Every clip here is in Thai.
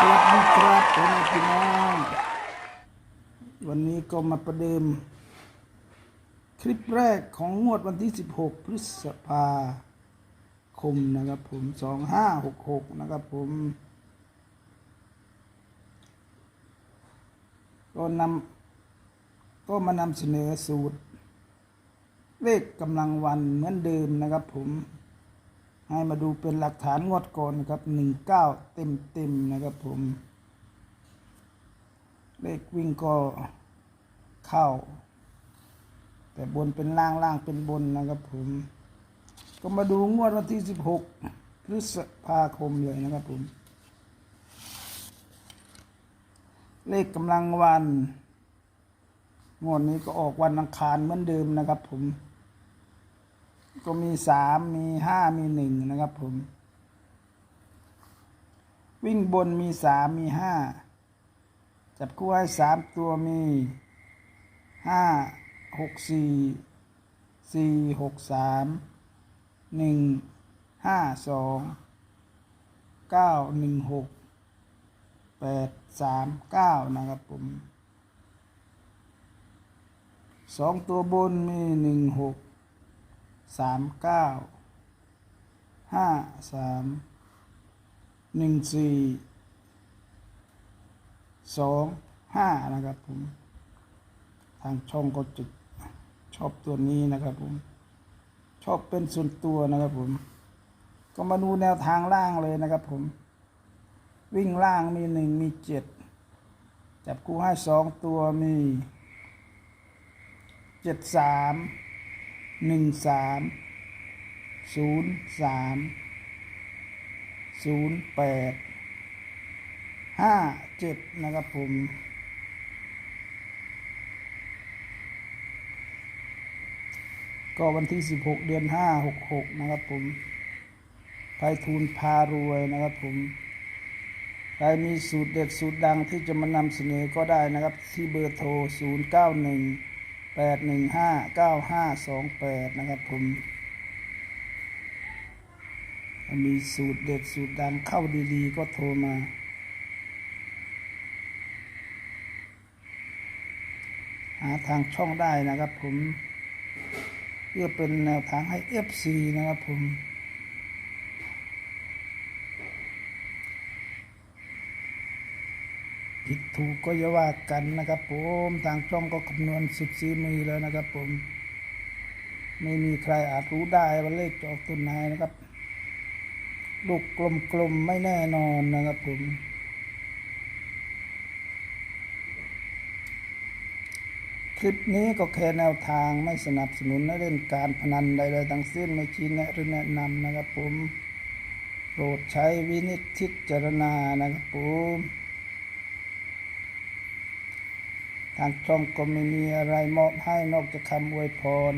สวัสดีครับพ่อแม่พี่น้องวันนี้ก็มาประเดิม คลิปแรกของงวดวันที่ 16 พฤษภาคมนะครับผม 2566 นะครับผมก็นำก็มานำเสนอสูตร เลขกำลังวันเหมือนเดิมนะครับผม ให้มาดูเป็นหลักฐานงวดก่อนนะครับหนึ่งเก้าเต็มเต็มนะครับผม เลขวิ่งก็เข้า แต่บนเป็นล่างล่างเป็นบนนะครับผม ก็มาดูงวดวันที่สิบหกพฤษภาคมเลยนะครับผม เลขกำลังวัน งวดนี้ก็ออกวันอังคารเหมือนเดิมนะครับผม ก็มีสามมีห้ามีหนึ่งนะครับผม วิ่งบนมีสามมีห้าจับคู่ให้สามตัวมีห้าหกสี่สี่หกสามหนึ่งห้าสองเก้าหนึ่งหกแปดสามเก้านะครับผมสองตัวบนมีหนึ่งหก สามเก้าห้าสามหนึ่งสี่สองห้านะครับผม ทางช่องก็จะชอบตัวนี้นะครับผม ชอบเป็นส่วนตัวนะครับผม ก็มาดูแนวทางล่างเลยนะครับผม วิ่งล่างมีหนึ่งมีเจ็ดจับคู่ให้สองตัวมีเจ็ดสาม หนึ่งสามศูนย์สามศูนย์แปดห้าเจ็ดนะครับผมก็วันที่สิบหกเดือนห้าหกหกนะครับผมไพทูลพารวยนะครับผมใครมีสูตรเด็ดสูตรดังที่จะมานำเสนอก็ได้นะครับ ที่เบอร์โทร 0 9 1 8 1 5 9 5 2 8นะครับผม มีสูตรเด็ดสูตรดังเข้าดีๆ ก็โทรมา หาทางช่องได้นะครับผม เพื่อเป็นแนวทางให้ FC นะครับผม ผิดถูกก็อย่าว่ากันนะครับผมทางช่องก็คำนวณสุดสีมือแล้วนะครับผม ไม่มีใครอาจรู้ได้ว่าเลขจะออกตัวไหนนะครับ ลูกกลมๆไม่แน่นอนนะครับผมคลิปนี้ก็แค่แนวทางไม่สนับสนุนและเล่นการพนันใดๆทั้งสิ้นไม่ชี้แนะหรือแนะนำนะครับผม โปรดใช้วินิจพิจารณานะครับผม ทางช่องก็ไม่มีอะไรมอบให้นอกจากคำอวยพร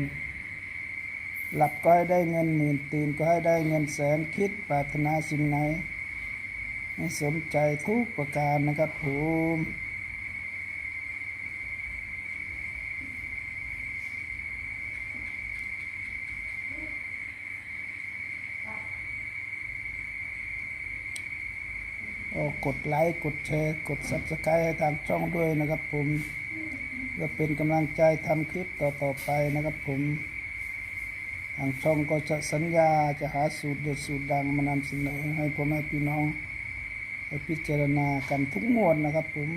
หลับก็ให้ได้เงินหมื่นตื่นก็ให้ได้เงินแสนคิดปรารถนาสิ่งไหนให้สมใจทุกประการนะครับผมก็กดไลค์ กดแชร์ กด subscribe ให้ทางช่องด้วยนะครับผม ก็เป็นกำลังใจทำคลิปต่อๆไปนะครับผมทางช่องก็จะสัญญาจะหาสูตรเด็ดสูตรดังมานำเสนอให้พ่อแม่พี่น้องไปพิจารณากันทุกงวดนะครับผม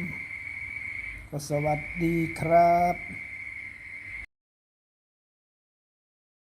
ก็สวัสดีครับ